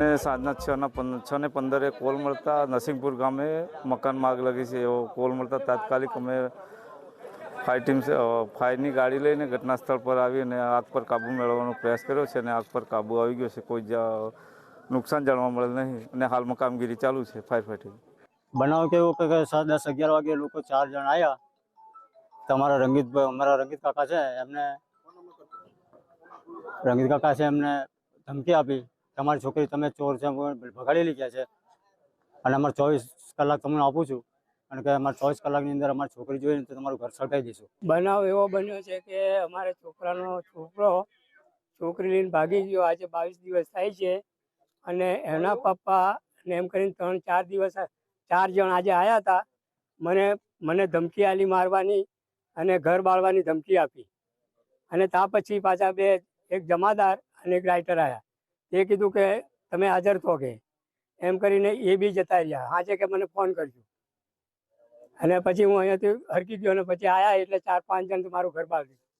અને સાંજના છ ના છ ને પંદરે કોલ મળતા નરસિંહપુર ગામે મકાનમાં આગ લાગી છે. એવો કોલ મળતા તાત્કાલિક અમે ફાયર ટીમ ફાયરની ગાડી લઈને ઘટના સ્થળ પર આવી અને આગ પર કાબુ મેળવવાનો પ્રયાસ કર્યો છે અને આગ પર કાબુ આવી ગયો છે. કોઈ નુકસાન જાણવા મળેલ નહીં અને હાલમાં કામગીરી ચાલુ છે ફાયર ફાઇટિંગ બનાવ કેવું કે સાત દસ અગિયાર વાગે લોકો ચાર જણ આવ્યા તમારા રંગીતભાઈ અમારા રંગીત કાકા છે એમને, રંગીત કાકા છે એમને ધમકી આપી. તમારી છોકરી તમે ચોર છે ભગાડી ક્યાં છે. અને અમારે ચોવીસ કલાક તમને આપું છું. અને કે અમારે ચોવીસ કલાકની અંદર અમારી છોકરી જોઈએ તો તમારું ઘર સળગાવી દઈશું બનાવ એવો બન્યો છે કે અમારે છોકરાનો છોકરો છોકરી લઈને ભાગી ગયો. આજે બાવીસ દિવસ થાય છે અને એના પપ્પા ને એમ કરીને ત્રણ, ચાર દિવસ ચાર જણ આજે આવ્યા હતા. મને મને ધમકી આલી મારવાની અને ઘર બાળવાની ધમકી આપી. અને ત્યાં પછી પાછા બે, એક જમાદાર અને એક રાઇટર આવ્યા તે કીધું કે તમે હાજર થો કે? એમ કરીને એ બી જતા રહ્યા. હાજે કે મને ફોન કરજો. અને પછી હું અહીંયાથી હરકી ગયો અને પછી આવ્યા એટલે ચાર પાંચ જણ મારું ઘર બાળ દીધું